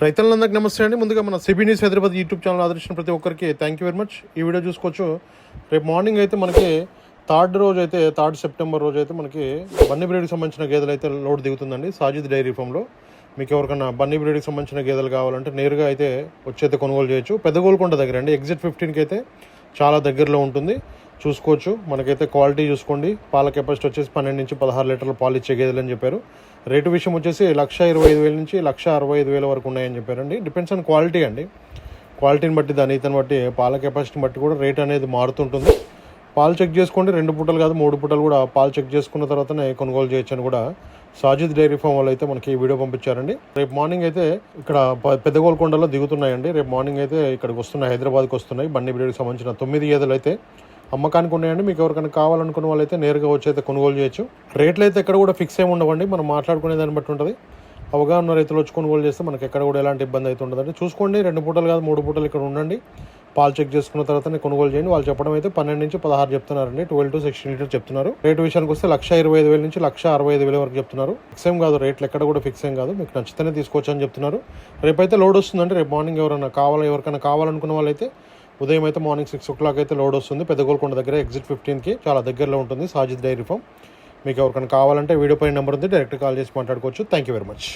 రైతులందరికీ నమస్తే అండి. ముందుగా మన CB news Hyderabad YouTube channel ఆదరించిన ప్రతి ఒక్కరికి థ్యాంక్ యూ వెరీ మచ్ ఈ వీడియో చూసుకోవచ్చు. రేపు మార్నింగ్ అయితే మనకి థర్డ్ రోజు అయితే థర్డ్ సెప్టెంబర్ రోజు అయితే మనకి బన్నీ బ్రీడ్కి సంబంధించిన గేదెలు అయితే లోడ్ దిగుతుందండి. సాజిద్ డైరీ ఫామ్లో మీకు ఎవరికైనా బన్నీ బ్రీడ్కి సంబంధించిన గేదెలు కావాలంటే నేరుగా అయితే వచ్చైతే కొనుగోలు చేయొచ్చు. పెద్ద గోల్కొండ దగ్గర అండి. ఎగ్జిట్ ఫిఫ్టీన్కి అయితే చాలా దగ్గరలో ఉంటుంది. చూసుకోవచ్చు. మనకైతే క్వాలిటీ చూసుకోండి. పాల కెపాసిటీ వచ్చేసి పన్నెండు నుంచి పదహారు లీటర్ల పాలు ఇచ్చే గేదెలు అని చెప్పారు. రేటు విషయం వచ్చేసి లక్ష ఇరవై ఐదు వేల నుంచి లక్ష అరవై ఐదు వేల వరకు ఉన్నాయని చెప్పారండి. డిపెండ్స్ ఆన్ క్వాలిటీ అండి. క్వాలిటీని బట్టి దాని ఇతని బట్టి పాల కెపాసిటీని బట్టి కూడా రేట్ అనేది మారుతుంటుంది. పాలు చెక్ చేసుకోండి. రెండు పూటలు కాదు మూడు పూటలు కూడా పాలు చెక్ చేసుకున్న తర్వాతనే కొనుగోలు చేయొచ్చని కూడా సాజిద్ డైరీ ఫామ్ వాళ్ళు అయితే మనకి ఈ వీడియో పంపించారండి. రేపు మార్నింగ్ అయితే ఇక్కడ పెద్దగోల్కొండలో దిగుతున్నాయండి. రేపు మార్నింగ్ అయితే ఇక్కడికి వస్తున్నాయి హైదరాబాద్కి వస్తున్నాయి. బండి బ్రీడ్కి సంబంధించిన తొమ్మిది గేదెలు అయితే అమ్మకానికి ఉన్నాయండి. మీకు ఎవరికైనా కావాలనుకున్న వాళ్ళైతే నేరుగా వచ్చి అయితే కొనుగోలు చేయొచ్చు. రేట్లు అయితే ఎక్కడ కూడా ఫిక్స్ ఏమి ఉండవండి. మనం మాట్లాడుకునే దాన్ని బట్టి ఉంటుంది. అవగాహన రైతులు వచ్చి కొనుగోలు చేస్తే మనకి ఎక్కడ కూడా ఎలాంటి ఇబ్బంది అయితే ఉండదండి. చూసుకోండి రెండు పూటలు కాదు మూడు పూటలు ఇక్కడ ఉండండి. పాలు చెక్ చేసుకున్న తర్వాతనే కొనుగోలు చేయండి. వాళ్ళు చెప్పడం అయితే పన్నెండు నుంచి పదహారు చెప్తున్నారండి. ట్వెల్వ్ టు సిక్స్టీన్ లీటర్ చెప్తున్నారు. రేట్ విషయానికి వస్తే లక్ష ఇరవై ఐదు వేల నుంచి లక్ష అరవై ఐదు వేల వరకు చెప్తున్నారు. ఫిక్స్ ఏం కాదు. రేట్లు ఎక్కడ కూడా ఫిక్స్ ఏం కాదు. మీకు నచ్చితేనే తీసుకోవచ్చు అని చెప్తున్నారు. రేపైతే లోడ్ వస్తుందంటే రేపు మార్నింగ్ ఎవరైనా కావాలి ఎవరికైనా కావాలనుకున్న వాళ్ళైతే ఉదయం అయితే మార్నింగ్ సిక్స్ ఓ క్లాక్ అయితే లోడ్ వస్తుంది. పెద్ద గోల్కొండ దగ్గర ఎగ్జిట్ ఫిఫ్టీన్కి చాలా దగ్గరలో ఉంటుంది. Sajid dairy farm. మీకు ఎవరికైనా కావాలంటే వీడియో పైన నెంబర్ ఉంది. డైరెక్ట్ కాల్ చేసి మాట్లాడుకోవచ్చు. Thank you very much